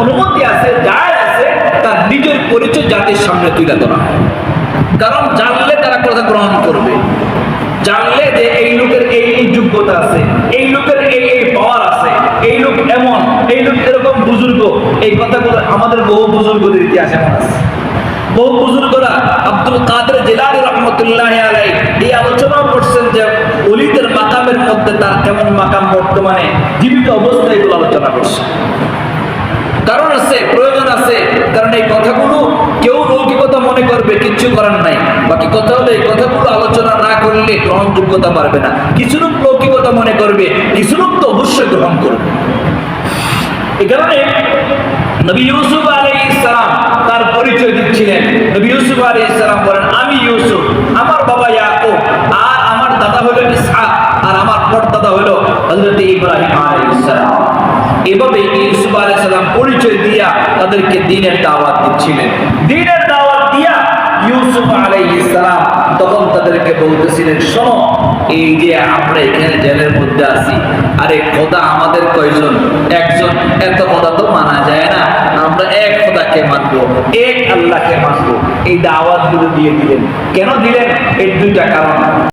অনুমতি আছে আছে, তার নিজের পরিচয় জাতির সামনে তুলে ধরা। কারণ জানলে তারা কথা গ্রহণ করবে, জানলে যে এই লোকের এই যোগ্যতা আছে, এই লোকের এই এই পাওয়ার আছে এই লোক এমন এই লোক এরকম বুজুর্গ, এই কথাগুলো আমাদের বহু বুজুর্গদের ইতিহাসে আছে। বহু বুজুর্গরা আব্দুল কাদের জেলারি রহমতুল্লাহ আলাই এই আলোচনাও করছেন যে অলিদের মাকামের মধ্যে তার কেমন মাকাম বর্তমানে জীবিত অবস্থায় এগুলো আলোচনা করছে। কারণ আছে, প্রয়োজন আছে, কারণ এই কথাগুলো কেউ লৌকিকতা মনে করবে, কিচ্ছু করার নাই। বাকি কথা হলো, এই কথাগুলো আলোচনা না করলে গ্রহণযোগ্যতা পারবে না। কিছু লোক লৌকিকতা মনে করবে, কিছু লোক তো অবশ্যই গ্রহণ করবে। কারণে নবী ইউসুফ আলাইহিস সালাম তার পরিচয় দিচ্ছিলেন। নবী ইউসুফ আলাইহিস সালাম বলেন, আমি ইউসুফ, আমার বাবা ইয়াকুব, আর আমার দাদা হলো ইসহাক, আর আমার পরদাদা হলো হযরত ইব্রাহিম আলাইহিস সালাম। এভাবে ইউসুফ আলাইহিস সালাম পরিচয় দিয়া তাদেরকে দ্বীনের দাওয়াত দিচ্ছিলেন। দ্বীনের দাওয়াত দিয়া ইউসুফ আলাইহিস সালাম তখন তাদেরকে বলতেছিলেন, শোনো, এই যে আমরা এখানে জেলের মধ্যে আছি আরে খোদা আমাদের কয়জন? একজন। এত কথা তো মানা যায় না। আমরা এক খোদাকে মানবো। এক আল্লাহকে মানবো। এই দাওয়াত দিয়ে দিলেন। কেন দিলেন? এর দুইটা কারণ।